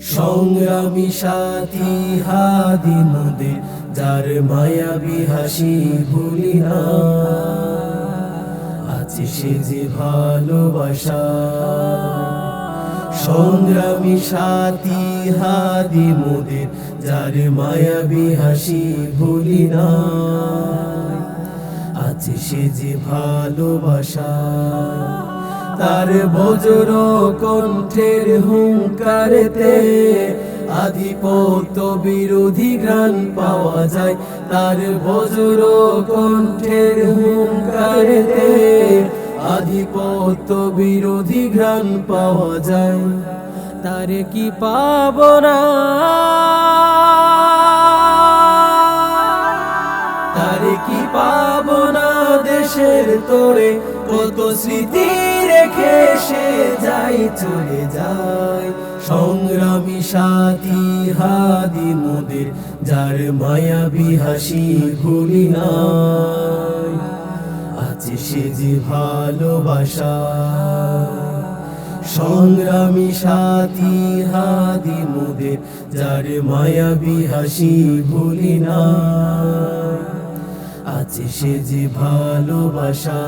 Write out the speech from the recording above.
সংগ্রামী সাথী হাদি মোদের যার মায়াবী হাসি ভুলি না। আছে সে যে ভালোবাসা। সংগ্রামী সাথী হাদি মোদের যার মায়াবী হাসি ভুলি না। আছে সে যে ভালোবাসা। তার বজ্র কণ্ঠের হুঙ্কারেতে আধিপত্য বিরোধী গান পাওয়া যায়। তার বজ্র কণ্ঠের হুঙ্কারেতে আধিপত্য বিরোধী গান পাওয়া যায়। তার কি পাব কি পাবো না দেশের তোরে? কত স্মৃতি রেখে সে যাই, চলে যায়। সংগ্রামী সাথী হাদি মোদের, যার মায়াবী হাসি ভুলি নাই। আছে সে যে ভালোবাসা। সংগ্রামী সাথী হাদি মোদের, যার মায়াবী হাসি ভুলি না আছে সে যে ভালোবাসা।